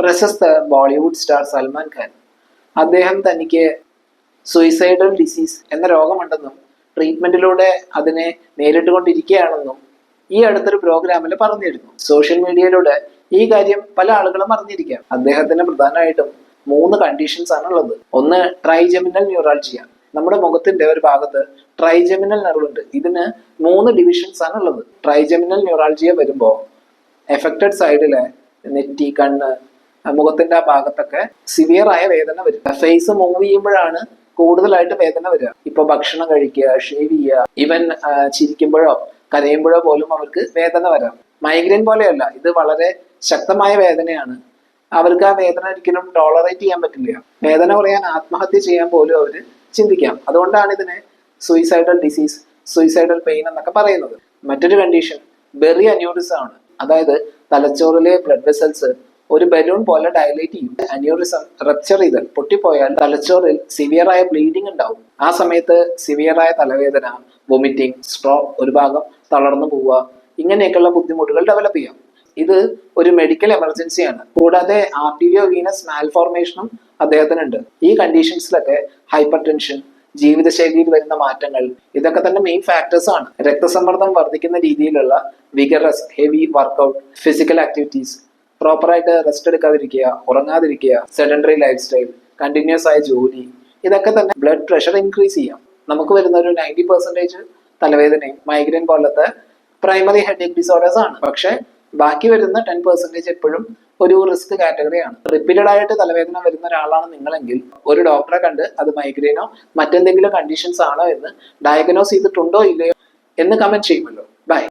പ്രശസ്ത ബോളിവുഡ് സ്റ്റാർ സൽമാൻ ഖാൻ. അദ്ദേഹം തനിക്ക് സൂയിസൈഡൽ ഡിസീസ് എന്ന രോഗമുണ്ടെന്നും ട്രീറ്റ്മെന്റിലൂടെ അതിനെ നേരിട്ടുകൊണ്ടിരിക്കുകയാണെന്നും ഈ അടുത്തൊരു പ്രോഗ്രാമിൽ പറഞ്ഞിരുന്നു. സോഷ്യൽ മീഡിയയിലൂടെ ഈ കാര്യം പല ആളുകളും അറിഞ്ഞിരിക്കാം. അദ്ദേഹത്തിന് പ്രധാനമായിട്ടും മൂന്ന് കണ്ടീഷൻസ് ആണ് ഉള്ളത് ഒന്ന് ട്രൈജെമിനൽ ന്യൂറാൾജിയ നമ്മുടെ മുഖത്തിന്റെ ഒരു ഭാഗത്ത് ട്രൈജെമിനൽ നെർവ് ഉണ്ട്. ഇതിന് മൂന്ന് ഡിവിഷൻസ് ആണ് ഉള്ളത് ട്രൈജെമിനൽ ന്യൂറാൾജിയ വരുമ്പോൾ എഫക്റ്റഡ് സൈഡിലെ നെറ്റി കണ്ണ് മുഖത്തിന്റെ ആ ഭാഗത്തൊക്കെ സിവിയർ ആയ വേദന വരും. ഫേസ് മൂവ് ചെയ്യുമ്പോഴാണ് കൂടുതലായിട്ട് വേദന വരിക. ഇപ്പൊ ഭക്ഷണം കഴിക്കുക ഷേവ് ചെയ്യുക ഈവൻ ചിരിക്കുമ്പോഴോ കരയുമ്പോഴോ പോലും അവർക്ക് വേദന വരാം. മൈഗ്രെയിൻ പോലെയല്ല ഇത് വളരെ ശക്തമായ വേദനയാണ്. അവർക്ക് ആ വേദന ഒരിക്കലും ടോളറേറ്റ് ചെയ്യാൻ പറ്റില്ല. വേദന കുറയാൻ ആത്മഹത്യ ചെയ്യാൻ പോലും അവർ ചിന്തിക്കാം. അതുകൊണ്ടാണ് ഇതിനെ സൂയിസൈഡൽ ഡിസീസ് സൂയിസൈഡൽ പെയിൻ എന്നൊക്കെ പറയുന്നത്. മറ്റൊരു കണ്ടീഷൻ ബെറി അന്യൂറിസം ആണ്. അതായത് തലച്ചോറിലെ ബ്ലഡ് വെസൽസ് ഒരു ബലൂൺ പോലെ ഡയലേറ്റ് ചെയ്യും. അന്യൂറിസം റപ്ചർ ചെയ്താൽ പൊട്ടിപ്പോയാൽ തലച്ചോറിൽ സിവിയറായ ബ്ലീഡിംഗ് ഉണ്ടാവും. ആ സമയത്ത് സിവിയറായ തലവേദന വൊമിറ്റിംഗ് സ്ട്രോ ഒരു ഭാഗം തളർന്നു പോവുക ഇങ്ങനെയൊക്കെയുള്ള ബുദ്ധിമുട്ടുകൾ ഡെവലപ്പ് ചെയ്യാം. ഇത് ഒരു മെഡിക്കൽ എമർജൻസിയാണ് കൂടാതെ ആർട്ടീരിയോ വീനസ് മാൽഫോർമേഷനും അദ്ദേഹത്തിനുണ്ട്. ഈ കണ്ടീഷൻസിലൊക്കെ ഹൈപ്പർ ടെൻഷൻ ജീവിതശൈലിയിൽ വരുന്ന മാറ്റങ്ങൾ ഇതൊക്കെ തന്നെ മെയിൻ ഫാക്ടേഴ്സ് ആണ്. രക്തസമ്മർദ്ദം വർദ്ധിക്കുന്ന രീതിയിലുള്ള vigorous heavy workout physical activities പ്രോപ്പറായിട്ട് റെസ്റ്റ് എടുക്കാതിരിക്കുക ഉറങ്ങാതിരിക്കുക സെഡൻഡറി ലൈഫ് സ്റ്റൈൽ കണ്ടിന്യൂസ് ആയ ജോലി ഇതൊക്കെ തന്നെ ബ്ലഡ് പ്രഷർ ഇൻക്രീസ് ചെയ്യാം. നമുക്ക് വരുന്ന ഒരു നയന്റി പെർസെന്റേജ് തലവേദനയും മൈഗ്രെയിൻ പോലത്തെ പ്രൈമറി ഹെഡേക്ക് ഡിസോർഡേഴ്സ് ആണ്. പക്ഷേ ബാക്കി വരുന്ന ടെൻ പെർസെന്റേജ് എപ്പോഴും ഒരു റിസ്ക് കാറ്റഗറിയാണ് റിപ്പീറ്റഡ് ആയിട്ട് തലവേദന വരുന്ന ഒരാളാണ് നിങ്ങളെങ്കിൽ ഒരു ഡോക്ടറെ കണ്ട് അത് മൈഗ്രെയിനോ മറ്റെന്തെങ്കിലും കണ്ടീഷൻസ് ആണോ എന്ന് ഡയഗ്നോസ് ചെയ്തിട്ടുണ്ടോ ഇല്ലയോ എന്ന് കമന്റ് ചെയ്യുമല്ലോ.